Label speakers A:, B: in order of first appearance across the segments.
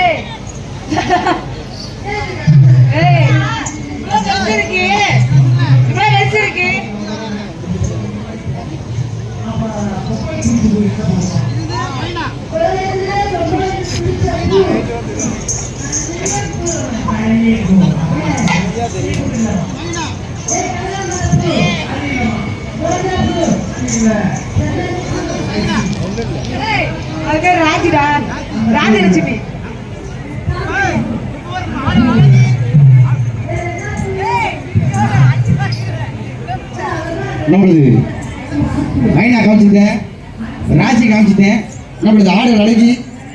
A: ஏய். ராஜிடா ராஜலட்சுமி
B: நம்மளது மைனா காமிச்சிட்டேன் ராஜி காமிச்சிட்டேன் நம்மளது ஆடல் அழகி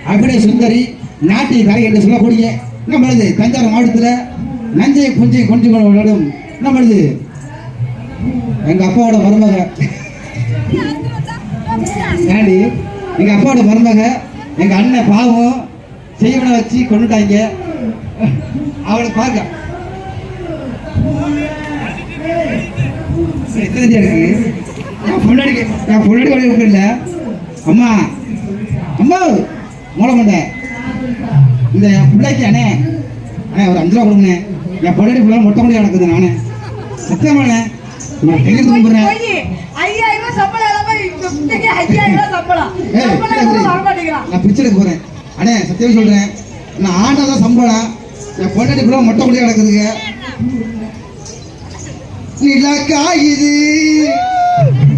B: அபிநய சுந்தரி நாட்டிய கலை என்று சொல்லக்கூடிய நம்மளது தஞ்சாவூர் மாவட்டத்தில் நஞ்சை குஞ்சை கொஞ்சம் விளையாடும் நம்மளது எங்கள் அப்பாவோட மருமக. ஏண்டி எங்கள் அப்பாவோட மருமக எங்கள் அண்ணன் பாவம் செய்வனை வச்சு கொண்டுட்டாங்க அவளை பார்க்க இருக்கு? என் பொண்ணாடி என் பொண்ணாடி வழி இல்லை. அம்மா அம்மா மூளை இந்த என் பிள்ளைக்கு அண்ணே. அண்ணே ஒரு அஞ்சு ரூபா கொடுங்க என் பொண்ணாடி பிள்ளை மொட்டை முடியா நடக்குது நானே. சத்தியமாண்ணே நான் கும்பிட்றேன்
A: போய் ஐயாயிரம் ரூபாய் சம்பளம் ரூபாய் சம்பளம்.
B: நான் பிச்சைக்கு போறேன். அண்ணே சத்தியம் சொல்றேன். நான் ஆண்டாதான் சம்பளம். என் பொண்டாட்டி பிள்ளை மொட்டை முடியா நடக்குதுங்க நிலக்கா இது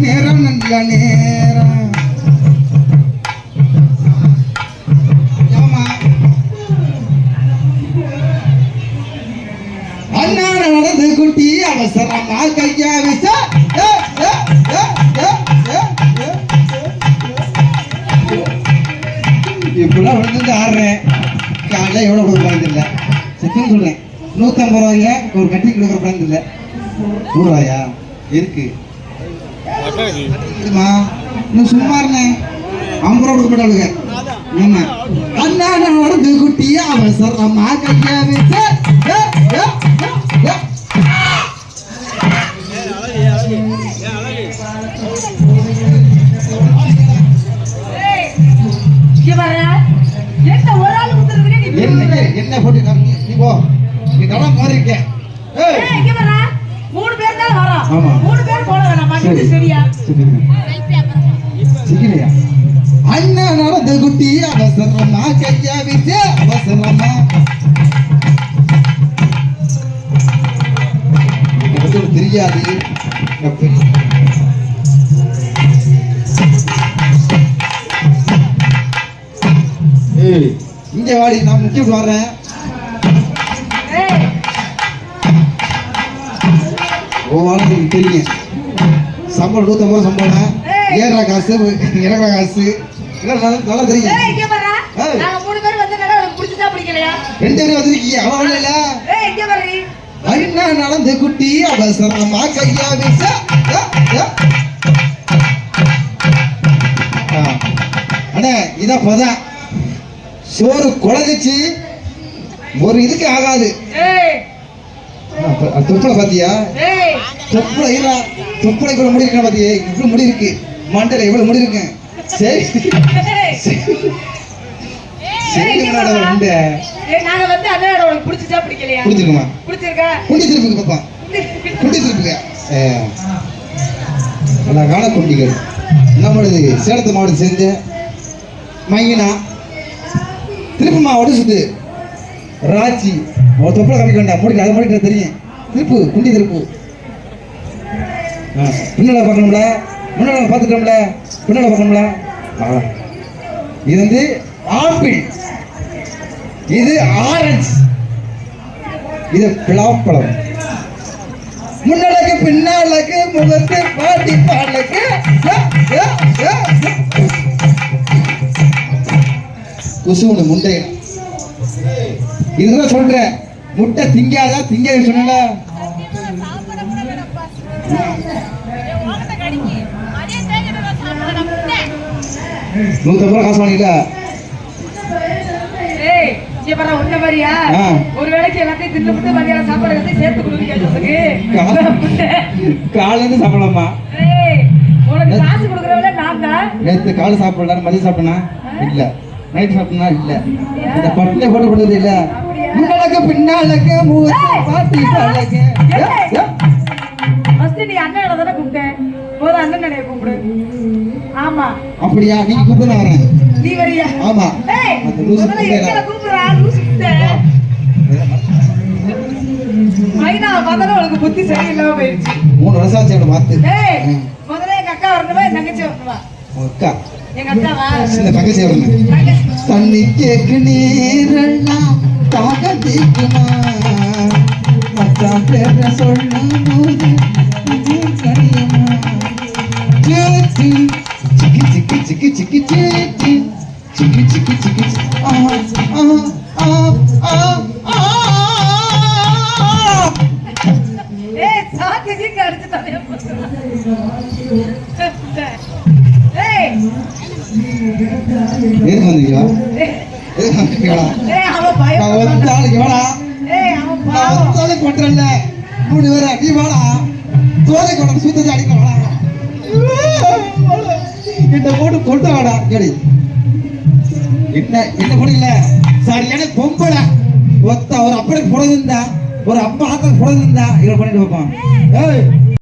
B: நேரம் நல்ல நேரம். அவசரமா கையா விச ஏ, இப்பெல்லாம் விழுந்து ஆடுறேன் காலைல எவ்வளோ கொடுக்க பழந்து இல்லை சத்தியம் சொல்கிறேன் நூற்றம்பது ரூபாய்ங்க ஒரு கட்டி கொடுக்குற பழந்து இல்லை நூறு இருக்கு இதுமா இன்னும் சும்மா இருந்தேன் ஐம்பது ரூபா கொடுக்க மாட்டாளுங்க ஆமா அண்ணா நடந்து குட்டி அவசரமா கையா வச்சு
A: என்ன
B: போட்டு காமி? நீ போ நீ தடம் மாறி இருக்க.
A: மூணு பேர் தான் வரோம். மூணு பேர் வேணாமா? சரியா?
B: நடந்த குட்டி அவசரமா கையா அவசரமா தெரியாது இங்க வாடி நான் முக்கியம் வர்றேன் ஓவாலும் எனக்கு தெரியும் சம்பளம் நூற்றம்பது காசு இறங்குற காசு. நல்லா தெரியும்? ரெண்டு பேரும் வந்திருக்கீங்க. அவன் இல்ல. அண்ணா நடந்து குட்டி அவசரமா கையா வீச. அண்ணே இதான் சோறு குழஞ்சிச்சு. ஒரு இதுக்கு ஆகாது. தொப்பளை பாத்தியா? தொப்பளை இல்ல. தொப்பளை இவ்வளவு முடி இருக்கா பாத்தியே. இவ்வளவு முடி இருக்கு. மண்டல இவ்வளவு முடி இருக்கு சரி. சரி.
A: நாங்க வந்து அண்ணனோட உனக்கு பிடிச்சதா பிடிக்கலையா?
B: புரிஞ்சுக்குமா
A: பிடிச்சிருக்கா?
B: குண்டி திருப்புக்கு பாப்பா. குண்டி திருப்புங்க அழகான குண்டிகள் நம்மளது சேலத்து மாவட்டம் சேர்ந்த மையினா. திருப்பு மாவட்டம் சுத்து ராச்சி ஒரு தொப்பில் கம்மி வேண்டாம். முடிக்க அதை முடிக்க தெரியும். திருப்பு குண்டி திருப்பு. ஆ, பின்னால பார்க்கணும்ல? முன்னால பார்த்துட்டோம்ல? பின்னால பார்க்கணும்ல? இது வந்து ஆப்பிள். இது ஆரஞ்சு. இது பிளாப்பழம் முன்னலக்கு பின்னாலக்கு முகத்து பாட்டி பாடலுக்கு கொசு குசுன்னு முண்டையும் இதுதான் சொல்றேன். முட்டை திங்காதா? திங்க சொன்ன நூத்தி ரூபாய் காசு
A: வாங்கிட்டா?
B: காலந்து சாப்பிடலாமா? நேத்து காலை சாப்பிடலாம் மதியம் சாப்பிட்டனா? இல்ல. நைட் சாப்பிட்டனா இல்ல. இந்த பட்டினை போட்டு கொடுத்தது இல்ல. முன்னாலக்கு பின்னாலக்கு பாட்டி சாலக்கு
A: ஃபர்ஸ்ட் நீ அண்ணனை தானே கூப்பிட்டேன் போதும் அண்ணன் கூப்பிடு ஆமா.
B: அப்படியா? நீங்க கூப்பிட்டு நான் வரேன்
A: நீ வரியா?
B: ஆமா.
A: ஏய் முதல்ல. எங்களை கூப்பிடுறா. மைனா உனக்கு புத்தி சரியில்லாம போயிடுச்சு
B: மூணு வருஷம் ஆச்சு பார்த்து
A: ஏய். முதல்ல எங்க அக்கா வரணுமா? என் தங்கச்சி வரணுமா?
B: அக்கா சின்ன தங்கச்சி தண்ணி கேக்கு நீரெல்லாம் தாக தீக்குமா மச்சான் பேர சொல்லும் போது சிக்கி சிக்கி சிக்கி சிக்கி சிக்கி சிக்கி சிக்கி சிக்கி எதுக்கு வந்தீங்களா எதுக்கு வந்தீங்களா நான் ஒத்த
A: ஆளுக்கு வேணா
B: நான்
A: ஒத்த
B: ஆளுக்கு கொட்டுறல மூணு பேர் நீ வேணா தோலை கொண்டு சுத்த சாடிக்க வேணா என்ன போட்டு கொண்டு வேணா கேடி என்ன என்ன கூட இல்ல சரியான பொம்பள ஒத்த ஒரு அப்பனுக்கு பிறந்திருந்தா ஒரு அம்மா ஆத்தனுக்கு பிறந்திருந்தா இவன் பண்ணிட்டு பார்ப்பான் ஏய்